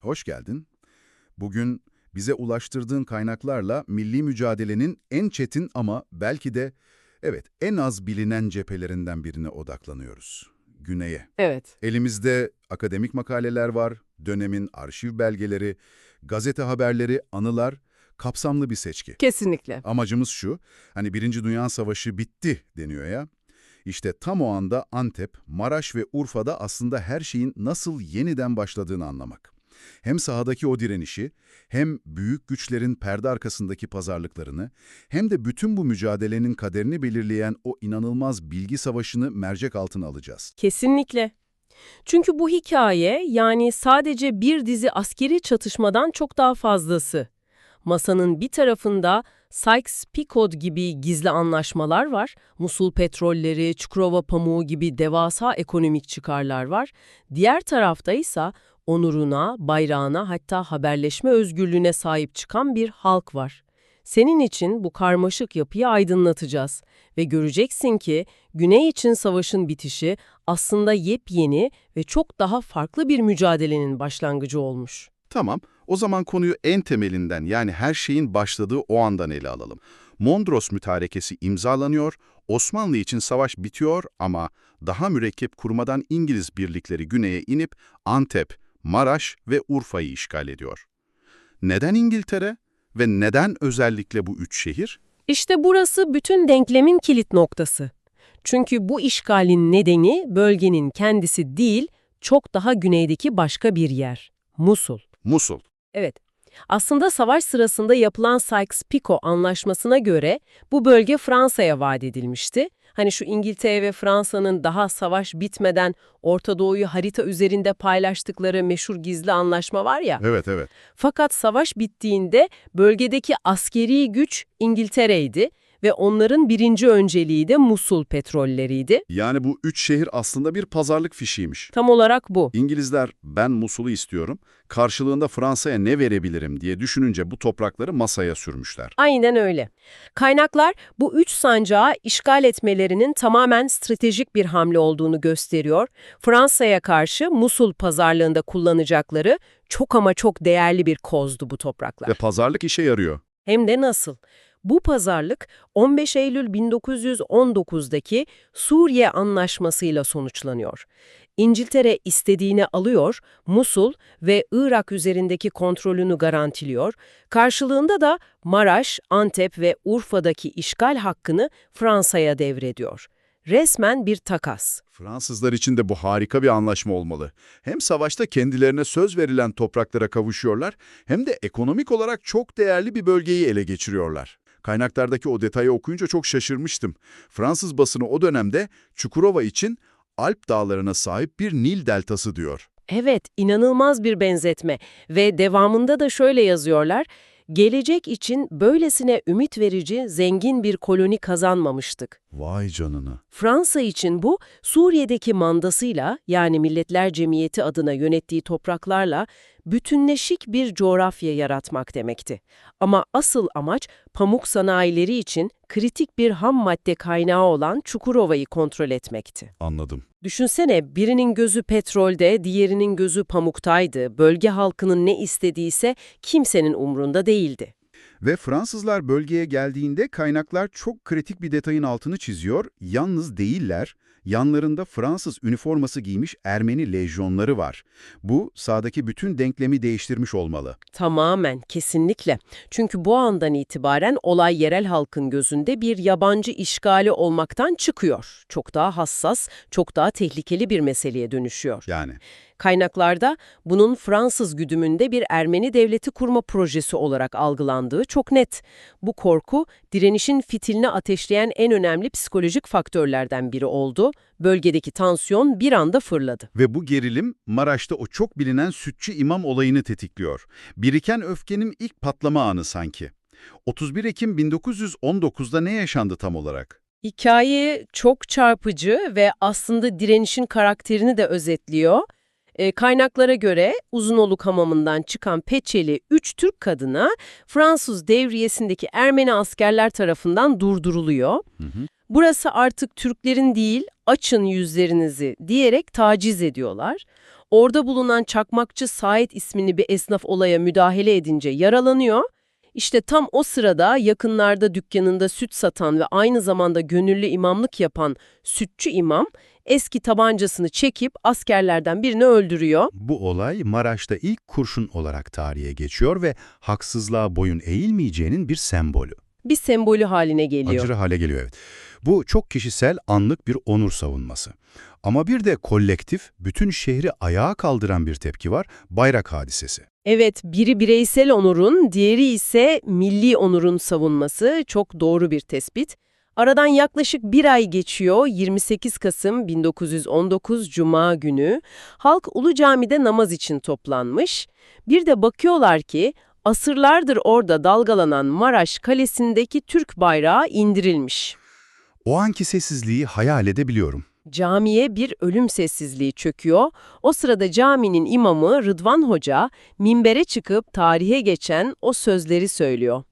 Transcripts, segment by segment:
Hoş geldin. Bugün bize ulaştırdığın kaynaklarla milli mücadelenin en çetin ama belki de evet en az bilinen cephelerinden birine odaklanıyoruz. Güney'e. Evet. Elimizde akademik makaleler var, dönemin arşiv belgeleri, gazete haberleri, anılar, kapsamlı bir seçki. Kesinlikle. Amacımız şu, hani Birinci Dünya Savaşı bitti deniyor ya. İşte tam o anda Antep, Maraş ve Urfa'da aslında her şeyin nasıl yeniden başladığını anlamak. Hem sahadaki o direnişi, hem büyük güçlerin perde arkasındaki pazarlıklarını, hem de bütün bu mücadelenin kaderini belirleyen o inanılmaz bilgi savaşını mercek altına alacağız. Kesinlikle. Çünkü bu hikaye yani sadece bir dizi askeri çatışmadan çok daha fazlası. Masanın bir tarafında Sykes-Picot gibi gizli anlaşmalar var, Musul petrolleri, Çukurova pamuğu gibi devasa ekonomik çıkarlar var. Diğer tarafta ise onuruna, bayrağına hatta haberleşme özgürlüğüne sahip çıkan bir halk var. Senin için bu karmaşık yapıyı aydınlatacağız ve göreceksin ki Güney için savaşın bitişi aslında yepyeni ve çok daha farklı bir mücadelenin başlangıcı olmuş. Tamam, o zaman konuyu en temelinden yani her şeyin başladığı o andan ele alalım. Mondros Mütarekesi imzalanıyor, Osmanlı için savaş bitiyor ama daha mürekkep kurmadan İngiliz birlikleri güneye inip Antep, Maraş ve Urfa'yı işgal ediyor. Neden İngiltere ve neden özellikle bu üç şehir? İşte burası bütün denklemin kilit noktası. Çünkü bu işgalin nedeni bölgenin kendisi değil, çok daha güneydeki başka bir yer. Musul. Musul. Evet. Aslında savaş sırasında yapılan Sykes-Picot anlaşmasına göre bu bölge Fransa'ya vaat edilmişti. Hani şu İngiltere ve Fransa'nın daha savaş bitmeden Orta Doğu'yu harita üzerinde paylaştıkları meşhur gizli anlaşma var ya. Evet, evet. Fakat savaş bittiğinde bölgedeki askeri güç İngiltere'ydi ve onların birinci önceliği de Musul petrolleriydi. Yani bu üç şehir aslında bir pazarlık fişiymiş. Tam olarak bu. İngilizler ben Musul'u istiyorum, karşılığında Fransa'ya ne verebilirim diye düşününce bu toprakları masaya sürmüşler. Aynen öyle. Kaynaklar bu üç sancağı işgal etmelerinin tamamen stratejik bir hamle olduğunu gösteriyor. Fransa'ya karşı Musul pazarlığında kullanacakları çok ama çok değerli bir kozdu bu topraklar. Ve pazarlık işe yarıyor. Hem de nasıl? Bu pazarlık 15 Eylül 1919'daki Suriye Anlaşması'yla sonuçlanıyor. İngiltere istediğini alıyor, Musul ve Irak üzerindeki kontrolünü garantiliyor. Karşılığında da Maraş, Antep ve Urfa'daki işgal hakkını Fransa'ya devrediyor. Resmen bir takas. Fransızlar için de bu harika bir anlaşma olmalı. Hem savaşta kendilerine söz verilen topraklara kavuşuyorlar, hem de ekonomik olarak çok değerli bir bölgeyi ele geçiriyorlar. Kaynaklardaki o detayı okuyunca çok şaşırmıştım. Fransız basını o dönemde Çukurova için Alp dağlarına sahip bir Nil deltası diyor. Evet, inanılmaz bir benzetme ve devamında da şöyle yazıyorlar. Gelecek için böylesine ümit verici, zengin bir koloni kazanmamıştık. Vay canına. Fransa için bu, Suriye'deki mandasıyla yani Milletler Cemiyeti adına yönettiği topraklarla bütünleşik bir coğrafya yaratmak demekti. Ama asıl amaç pamuk sanayileri için kritik bir ham madde kaynağı olan Çukurova'yı kontrol etmekti. Anladım. Düşünsene birinin gözü petrolde, diğerinin gözü pamuktaydı. Bölge halkının ne istediyse kimsenin umrunda değildi. Ve Fransızlar bölgeye geldiğinde kaynaklar çok kritik bir detayın altını çiziyor. Yalnız değiller, yanlarında Fransız üniforması giymiş Ermeni lejyonları var. Bu sahadaki bütün denklemi değiştirmiş olmalı. Tamamen, kesinlikle. Çünkü bu andan itibaren olay yerel halkın gözünde bir yabancı işgali olmaktan çıkıyor. Çok daha hassas, çok daha tehlikeli bir meseleye dönüşüyor. Yani Kaynaklarda bunun Fransız güdümünde bir Ermeni devleti kurma projesi olarak algılandığı çok net. Bu korku, direnişin fitilini ateşleyen en önemli psikolojik faktörlerden biri oldu. Bölgedeki tansiyon bir anda fırladı. Ve bu gerilim Maraş'ta o çok bilinen sütçü imam olayını tetikliyor. Biriken öfkenin ilk patlama anı sanki. 31 Ekim 1919'da ne yaşandı tam olarak? Hikaye çok çarpıcı ve aslında direnişin karakterini de özetliyor. E, kaynaklara göre Uzunoluk hamamından çıkan peçeli 3 Türk kadına Fransız devriyesindeki Ermeni askerler tarafından durduruluyor. Hı hı. Burası artık Türklerin değil, açın yüzlerinizi diyerek taciz ediyorlar. Orada bulunan çakmakçı Said ismini bir esnaf olaya müdahale edince yaralanıyor. İşte tam o sırada yakınlarda dükkanında süt satan ve aynı zamanda gönüllü imamlık yapan sütçü imam eski tabancasını çekip askerlerden birini öldürüyor. Bu olay Maraş'ta ilk kurşun olarak tarihe geçiyor ve haksızlığa boyun eğilmeyeceğinin bir sembolü. Bir sembolü haline geliyor. Acırı hale geliyor evet. Bu çok kişisel anlık bir onur savunması. Ama bir de kolektif, bütün şehri ayağa kaldıran bir tepki var, bayrak hadisesi. Evet, biri bireysel onurun, diğeri ise milli onurun savunması. Çok doğru bir tespit. Aradan yaklaşık bir ay geçiyor, 28 Kasım 1919 Cuma günü. Halk Ulu Cami'de namaz için toplanmış. Bir de bakıyorlar ki asırlardır orada dalgalanan Maraş Kalesi'ndeki Türk bayrağı indirilmiş. O anki sessizliği hayal edebiliyorum. Camiye bir ölüm sessizliği çöküyor. O sırada caminin imamı Rıdvan Hoca minbere çıkıp tarihe geçen o sözleri söylüyor.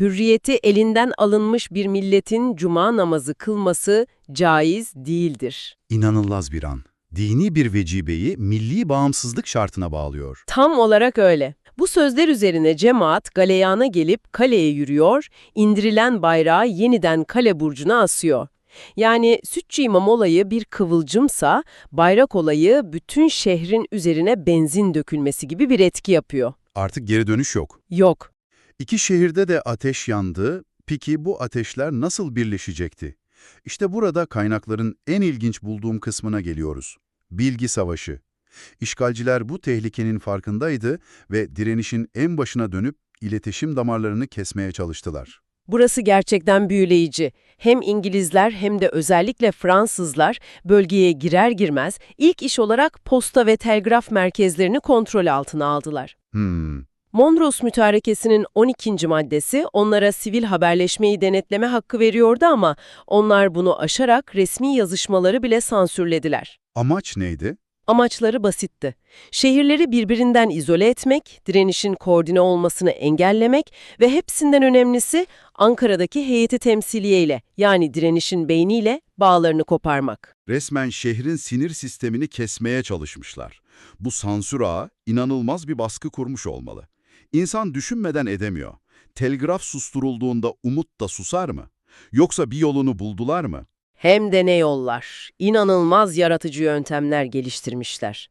Hürriyeti elinden alınmış bir milletin cuma namazı kılması caiz değildir. İnanılmaz bir an. Dini bir vecibeyi milli bağımsızlık şartına bağlıyor. Tam olarak öyle. Bu sözler üzerine cemaat galeyana gelip kaleye yürüyor, indirilen bayrağı yeniden kale burcuna asıyor. Yani Sütçü İmam olayı bir kıvılcımsa, bayrak olayı bütün şehrin üzerine benzin dökülmesi gibi bir etki yapıyor. Artık geri dönüş yok. Yok. İki şehirde de ateş yandı. Peki bu ateşler nasıl birleşecekti? İşte burada kaynakların en ilginç bulduğum kısmına geliyoruz. Bilgi savaşı. İşgalciler bu tehlikenin farkındaydı ve direnişin en başına dönüp iletişim damarlarını kesmeye çalıştılar. Burası gerçekten büyüleyici. Hem İngilizler hem de özellikle Fransızlar bölgeye girer girmez ilk iş olarak posta ve telgraf merkezlerini kontrol altına aldılar. Hmm, Mondros Mütarekesi'nin 12. maddesi onlara sivil haberleşmeyi denetleme hakkı veriyordu ama onlar bunu aşarak resmi yazışmaları bile sansürlediler. amaç neydi? Amaçları basitti. Şehirleri birbirinden izole etmek, direnişin koordine olmasını engellemek ve hepsinden önemlisi Ankara'daki heyeti temsiliye ile yani direnişin beyniyle bağlarını koparmak. Resmen şehrin sinir sistemini kesmeye çalışmışlar. Bu sansür ağı inanılmaz bir baskı kurmuş olmalı. İnsan düşünmeden edemiyor. Telgraf susturulduğunda umut da susar mı? Yoksa bir yolunu buldular mı? Hem de ne yollar, inanılmaz yaratıcı yöntemler geliştirmişler.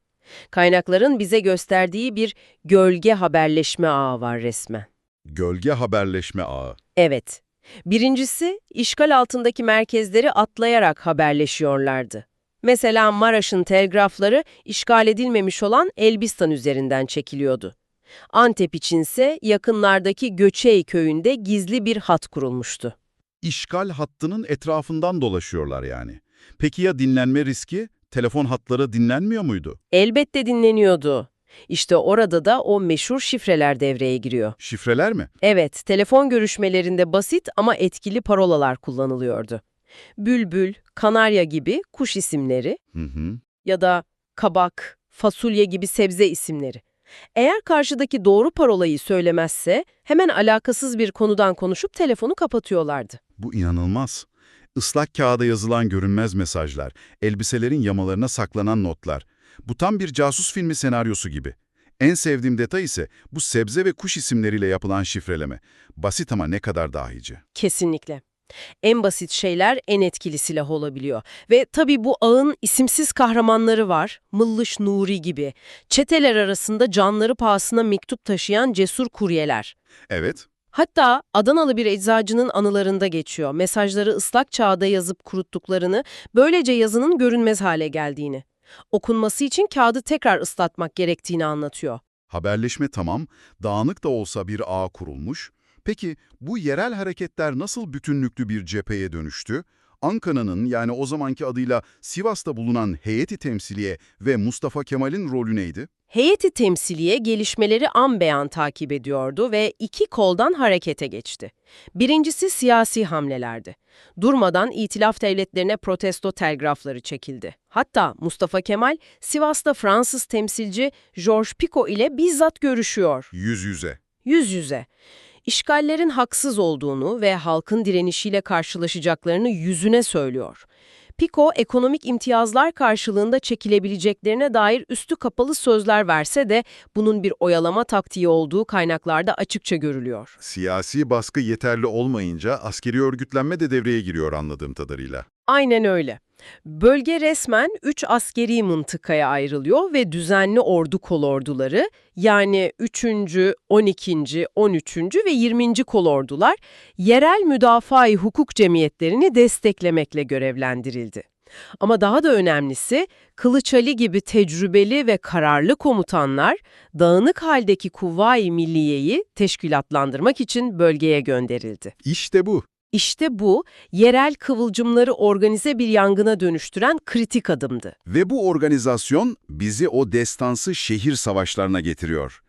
Kaynakların bize gösterdiği bir gölge haberleşme ağı var resmen. Gölge haberleşme ağı. Evet. Birincisi, işgal altındaki merkezleri atlayarak haberleşiyorlardı. Mesela Maraş'ın telgrafları işgal edilmemiş olan Elbistan üzerinden çekiliyordu. Antep içinse yakınlardaki Göçey köyünde gizli bir hat kurulmuştu. İşgal hattının etrafından dolaşıyorlar yani. Peki ya dinlenme riski? Telefon hatları dinlenmiyor muydu? Elbette dinleniyordu. İşte orada da o meşhur şifreler devreye giriyor. Şifreler mi? Evet, telefon görüşmelerinde basit ama etkili parolalar kullanılıyordu. Bülbül, kanarya gibi kuş isimleri Hı hı. ya da kabak, fasulye gibi sebze isimleri. Eğer karşıdaki doğru parolayı söylemezse hemen alakasız bir konudan konuşup telefonu kapatıyorlardı. Bu inanılmaz. Islak kağıda yazılan görünmez mesajlar, elbiselerin yamalarına saklanan notlar. Bu tam bir casus filmi senaryosu gibi. En sevdiğim detay ise bu sebze ve kuş isimleriyle yapılan şifreleme. Basit ama ne kadar dahice. Kesinlikle. En basit şeyler en etkili silah olabiliyor. Ve tabii bu ağın isimsiz kahramanları var. Mıllış Nuri gibi. Çeteler arasında canları pahasına mektup taşıyan cesur kuryeler. Evet, Hatta Adanalı bir eczacının anılarında geçiyor. Mesajları ıslak kağıda yazıp kuruttuklarını, böylece yazının görünmez hale geldiğini. Okunması için kağıdı tekrar ıslatmak gerektiğini anlatıyor. haberleşme tamam, dağınık da olsa bir ağ kurulmuş. Peki bu yerel hareketler nasıl bütünlüklü bir cepheye dönüştü? Ankara'nın yani o zamanki adıyla Sivas'ta bulunan heyeti temsiliye ve Mustafa Kemal'in rolü neydi? Heyeti temsiliye gelişmeleri an beyan takip ediyordu ve iki koldan harekete geçti. Birincisi siyasi hamlelerdi. Durmadan itilaf devletlerine protesto telgrafları çekildi. Hatta Mustafa Kemal, Sivas'ta Fransız temsilci Georges Picot ile bizzat görüşüyor. Yüz yüze. Yüz yüze. İşgallerin haksız olduğunu ve halkın direnişiyle karşılaşacaklarını yüzüne söylüyor. Pico ekonomik imtiyazlar karşılığında çekilebileceklerine dair üstü kapalı sözler verse de bunun bir oyalama taktiği olduğu kaynaklarda açıkça görülüyor. Siyasi baskı yeterli olmayınca askeri örgütlenme de devreye giriyor anladığım kadarıyla. Aynen öyle. Bölge resmen 3 askeri mıntıkaya ayrılıyor ve düzenli ordu kolorduları yani 3. 12. 13. ve 20. kolordular yerel müdafaa-i hukuk cemiyetlerini desteklemekle görevlendirildi. Ama daha da önemlisi Kılıç Ali gibi tecrübeli ve kararlı komutanlar dağınık haldeki Kuvayi Milliye'yi teşkilatlandırmak için bölgeye gönderildi. İşte bu. İşte bu, yerel kıvılcımları organize bir yangına dönüştüren kritik adımdı. Ve bu organizasyon bizi o destansı şehir savaşlarına getiriyor.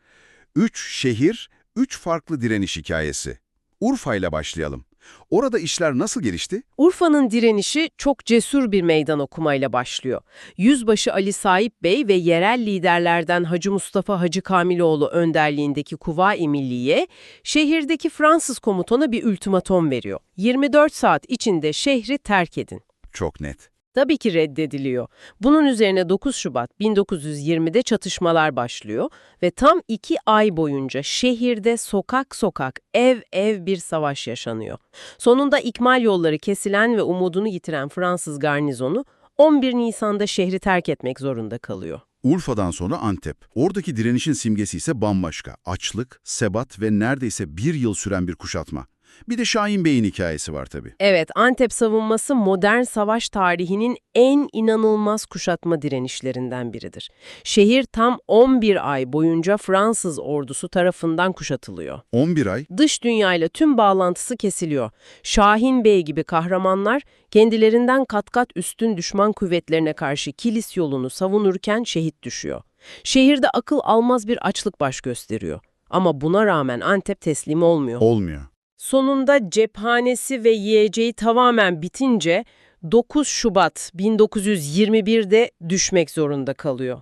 Üç şehir, üç farklı direniş hikayesi. Urfa ile başlayalım. Orada işler nasıl gelişti? Urfa'nın direnişi çok cesur bir meydan okumayla başlıyor. Yüzbaşı Ali Saip Bey ve yerel liderlerden Hacı Mustafa Hacı Kamiloğlu önderliğindeki Kuvayi Milliye, şehirdeki Fransız komutana bir ultimatom veriyor. 24 saat içinde şehri terk edin. Çok net. Tabii ki reddediliyor. Bunun üzerine 9 Şubat 1920'de çatışmalar başlıyor ve tam iki ay boyunca şehirde sokak sokak, ev ev bir savaş yaşanıyor. Sonunda ikmal yolları kesilen ve umudunu yitiren Fransız garnizonu 11 Nisan'da şehri terk etmek zorunda kalıyor. Urfa'dan sonra Antep. Oradaki direnişin simgesi ise bambaşka. Açlık, sebat ve neredeyse bir yıl süren bir kuşatma. Bir de Şahin Bey'in hikayesi var tabii. Evet, Antep savunması modern savaş tarihinin en inanılmaz kuşatma direnişlerinden biridir. Şehir tam 11 ay boyunca Fransız ordusu tarafından kuşatılıyor. 11 ay Dış dünyayla tüm bağlantısı kesiliyor. Şahin Bey gibi kahramanlar kendilerinden kat kat üstün düşman kuvvetlerine karşı Kilis yolunu savunurken şehit düşüyor. Şehirde akıl almaz bir açlık baş gösteriyor. Ama buna rağmen Antep teslim olmuyor. olmuyor. Sonunda cephanesi ve yiyeceği tamamen bitince 9 Şubat 1921'de düşmek zorunda kalıyor.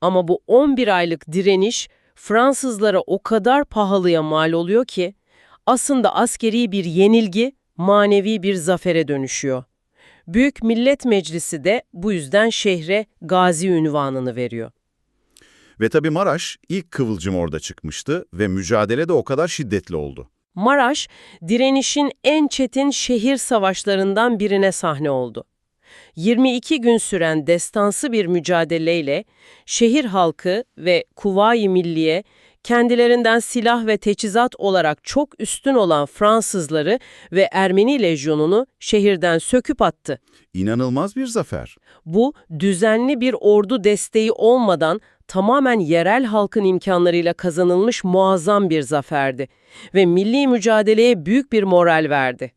Ama bu 11 aylık direniş Fransızlara o kadar pahalıya mal oluyor ki aslında askeri bir yenilgi, manevi bir zafere dönüşüyor. Büyük Millet Meclisi de bu yüzden şehre Gazi ünvanını veriyor. Ve tabii Maraş ilk kıvılcım orada çıkmıştı ve mücadele de o kadar şiddetli oldu. Maraş, direnişin en çetin şehir savaşlarından birine sahne oldu. 22 gün süren destansı bir mücadeleyle şehir halkı ve Kuvayi Milliye kendilerinden silah ve teçhizat olarak çok üstün olan Fransızları ve Ermeni lejyonunu şehirden söküp attı. İnanılmaz bir zafer. Bu düzenli bir ordu desteği olmadan tamamen yerel halkın imkanlarıyla kazanılmış muazzam bir zaferdi ve milli mücadeleye büyük bir moral verdi.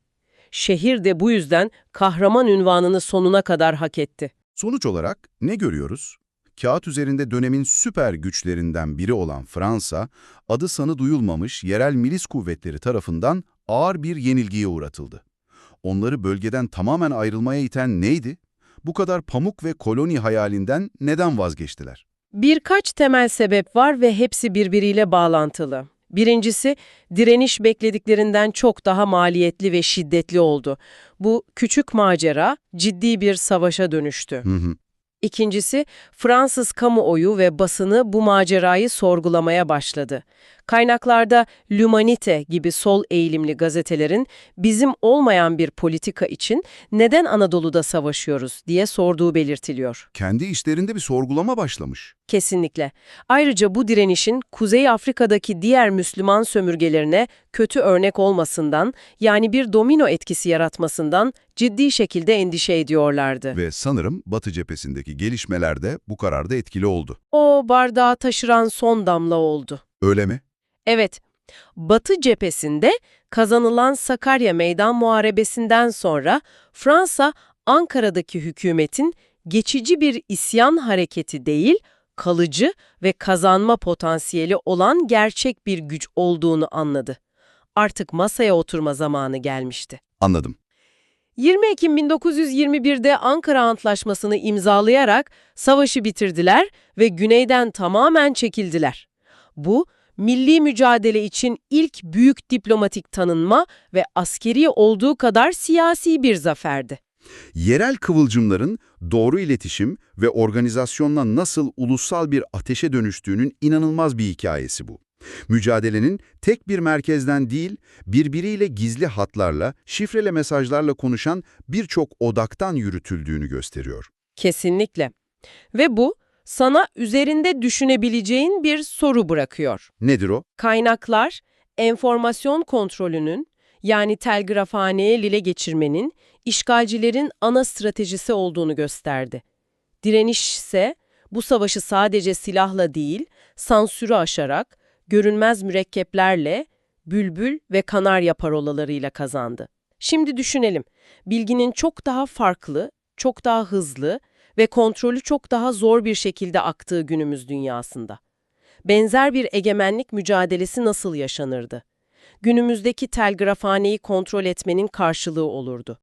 Şehir de bu yüzden kahraman ünvanını sonuna kadar hak etti. Sonuç olarak ne görüyoruz? Kağıt üzerinde dönemin süper güçlerinden biri olan Fransa, adı sanı duyulmamış yerel milis kuvvetleri tarafından ağır bir yenilgiye uğratıldı. Onları bölgeden tamamen ayrılmaya iten neydi? Bu kadar pamuk ve koloni hayalinden neden vazgeçtiler? Birkaç temel sebep var ve hepsi birbiriyle bağlantılı. Birincisi, direniş beklediklerinden çok daha maliyetli ve şiddetli oldu. Bu küçük macera ciddi bir savaşa dönüştü. Hı hı. İkincisi, Fransız kamuoyu ve basını bu macerayı sorgulamaya başladı. Kaynaklarda L'Humanité gibi sol eğilimli gazetelerin bizim olmayan bir politika için neden Anadolu'da savaşıyoruz diye sorduğu belirtiliyor. Kendi işlerinde bir sorgulama başlamış. Kesinlikle. Ayrıca bu direnişin Kuzey Afrika'daki diğer Müslüman sömürgelerine kötü örnek olmasından, yani bir domino etkisi yaratmasından ciddi şekilde endişe ediyorlardı. Ve sanırım Batı cephesindeki gelişmeler de bu kararda etkili oldu. O bardağı taşıran son damla oldu. Öyle mi? Evet, Batı cephesinde kazanılan Sakarya Meydan Muharebesi'nden sonra Fransa, Ankara'daki hükümetin geçici bir isyan hareketi değil, kalıcı ve kazanma potansiyeli olan gerçek bir güç olduğunu anladı. Artık masaya oturma zamanı gelmişti. Anladım. 20 Ekim 1921'de Ankara Antlaşması'nı imzalayarak savaşı bitirdiler ve güneyden tamamen çekildiler. Bu, milli mücadele için ilk büyük diplomatik tanınma ve askeri olduğu kadar siyasi bir zaferdi. Yerel kıvılcımların doğru iletişim ve organizasyonla nasıl ulusal bir ateşe dönüştüğünün inanılmaz bir hikayesi bu. Mücadelenin tek bir merkezden değil, birbiriyle gizli hatlarla, şifreli mesajlarla konuşan birçok odaktan yürütüldüğünü gösteriyor. Kesinlikle. Ve bu sana üzerinde düşünebileceğin bir soru bırakıyor. Nedir o? Kaynaklar, enformasyon kontrolünün yani telgrafhaneye lile geçirmenin işgalcilerin ana stratejisi olduğunu gösterdi. Direniş ise bu savaşı sadece silahla değil, sansürü aşarak, görünmez mürekkeplerle, bülbül ve kanarya parolalarıyla kazandı. Şimdi düşünelim, bilginin çok daha farklı, çok daha hızlı ve kontrolü çok daha zor bir şekilde aktığı günümüz dünyasında. Benzer bir egemenlik mücadelesi nasıl yaşanırdı? Günümüzdeki telgrafhaneyi kontrol etmenin karşılığı olurdu.